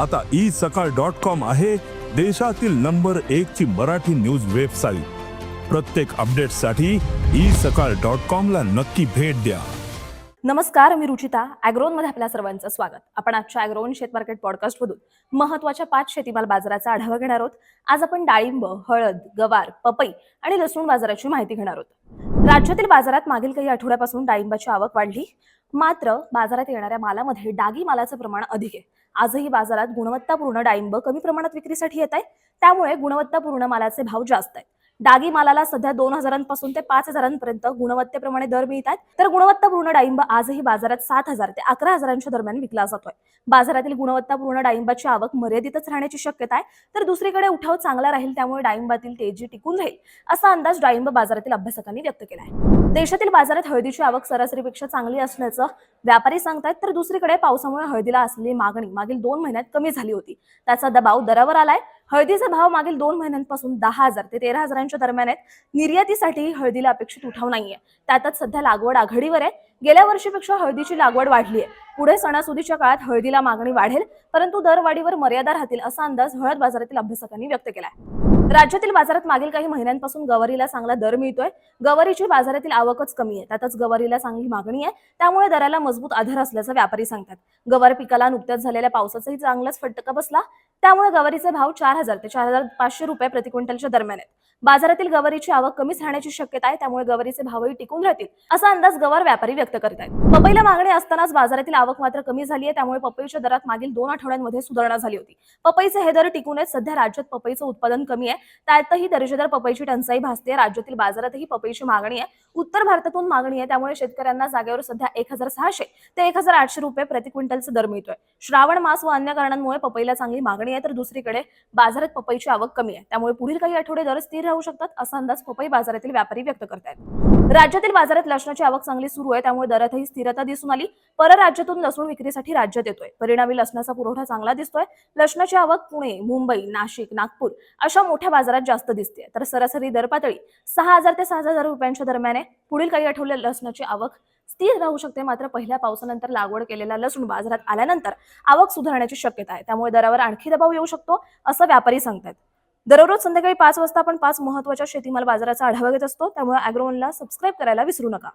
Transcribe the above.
आता ई सकाळ dot com आहे देशातील नंबर एक ची मराठी न्यूज वेबसाईट. प्रत्येक अपडेटसाठी ई सकाळ डॉट कॉम ला नक्की भेट द्या. नमस्कार मी रुचिता. मध्ये आपल्या सर्वांचं स्वागत. आपण आजच्या अॅग्रोन शेत मार्केट पॉडकास्ट मधून महत्त्वाच्या पाच शेतीमाल बाजाराचा आढावा घेणार आहोत. आज आपण डाळिंब हळद गवार पपई आणि लसूण बाजाराची माहिती घेणार आहोत. राज्यातील बाजारात मागील काही आठवड्यापासून डाळिंबाची आवक वाढली. मात्र बाजारात येणाऱ्या मालामध्ये डागी मालाचं प्रमाण अधिक आहे. आजही बाजारात गुणवत्तापूर्ण डाळिंब कमी प्रमाणात विक्रीसाठी येत आहे. त्यामुळे गुणवत्तापूर्ण मालाचे भाव जास्त आहेत. डागी मालाला सध्या दोन हजारांपासून ते पाच हजारांपर्यंत गुणवत्तेप्रमाणे दर मिळतात. तर गुणवत्तापूर्ण डाळिंब आजही बाजारात सात हजार ते अकरा हजारांच्या दरम्यान विकला जातोय. बाजारातील गुणवत्तापूर्ण डाळिंबाची आवक मर्यादितच राहण्याची शक्यता आहे. तर दुसरीकडे उठाव चांगला राहील त्यामुळे डाळिंबातील तेजी टिकून राहील असा अंदाज डाळिंब बाजारातील अभ्यासकांनी व्यक्त केला आहे देशातील बाजारात हळदीची आवक सरासरीपेक्षा चांगली असल्याचं व्यापारी सांगतायत. तर दुसरीकडे पावसामुळे हळदीला असलेली मागणी मागील दोन महिन्यात कमी झाली होती. त्याचा दबाव दरावर आलाय. हळदीचा भाव मागील दोन महिन्यांपासून दहा हजार ते तेरा हजारांच्या दरम्यान आहेत. निर्यातीसाठी हळदीला अपेक्षित उठाव नाहीये. त्यातच सध्या लागवड आघाडीवर आहे. गेल्या वर्षीपेक्षा हळदीची लागवड वाढली आहे पुढे सणासुदीच्या काळात हळदीला मागणी वाढेल परंतु दरवाढीवर मर्यादा राहतील असा अंदाज हळद बाजारातील अभ्यासकांनी व्यक्त केलाय. राज्यातील बाजारात मागील काही महिन्यांपासून गवारीला चांगला दर मिळतोय. गवारीची बाजारातील आवकच कमी आहे. त्यातच गवारीला चांगली मागणी आहे. त्यामुळे दराला मजबूत आधार असल्याचं व्यापारी सांगतात. गवार पिकाला नुकत्याच झालेल्या पावसाचाही चांगलाच फटका बसला. त्यामुळे गवारीचे भाव चार हजार ते चार हजार पाचशे रुपये प्रति क्विंटलच्या दरम्यान आहेत. बाजारातील गवारीची आवक कमीच राहण्याची शक्यता आहे. त्यामुळे गवारीचे भावही टिकून राहतील असा अंदाज गवार व्यापारी व्यक्त करत आहेत. पपईला मागणी असतानाच बाजारातील आवक मात्र कमी झाली आहे. त्यामुळे पपईच्या दरात मागील दोन आठवड्यांमध्ये सुधारणा झाली होती. पपईचे हे दर टिकून आहेत. सध्या राज्यात पपईचं उत्पादन कमी आहे. त्यातही दर्जेदार पपईची टंचाई भासते. राज्यातील बाजारातही पपईची मागणी आहे. उत्तर भारतातून मागणी आहे. त्यामुळे शेतकऱ्यांना जागेवर सध्या एक हजार सहाशे ते एक हजार आठशे रुपये प्रति क्विंटलचा दर मिळतोय. श्रावण मास व अन्य कारणांमुळे पपईला चांगली मागणी आहे तर दुसरीकडे बाजारात पपईची आवक कमी आहे. त्यामुळे पुढील काही आठवडे दर स्थिर राहू शकतात असा अंदाज पपई बाजारातील व्यापारी व्यक्त करतायत राज्यातील बाजारात लसणाची आवक चांगली सुरू आहे. त्यामुळे दरातही स्थिरता दिसून आली. परराज्यातून लसूण विक्रीसाठी राज्यात येतोय. परिणामी लसणाचा पुरवठा चांगला दिसतोय. लसणाची आवक पुणे मुंबई नाशिक नागपूर अशा मोठ्या बाजारात जास्त दिसते तर सरासरी दर पातळी सहा हजार ते सात हजार रुपयांच्या दरम्यान आहे पुढील काही आठवले लसणाची आवक स्थिर राहू शकते. मात्र पहिल्या पावसानंतर लागवड केलेला लसूण बाजारात आल्यानंतर आवक सुधारण्याची शक्यता आहे. त्यामुळे दरावर आणखी दबाव येऊ शकतो असं व्यापारी सांगतात दररोज संध्याकाळी पाच वाजता आपण पाच महत्त्वाच्या शेतीमाल बाजाराचा आढावा घेत असतो. त्यामुळे अॅग्रोवनला सबस्क्राईब करायला विसरू नका.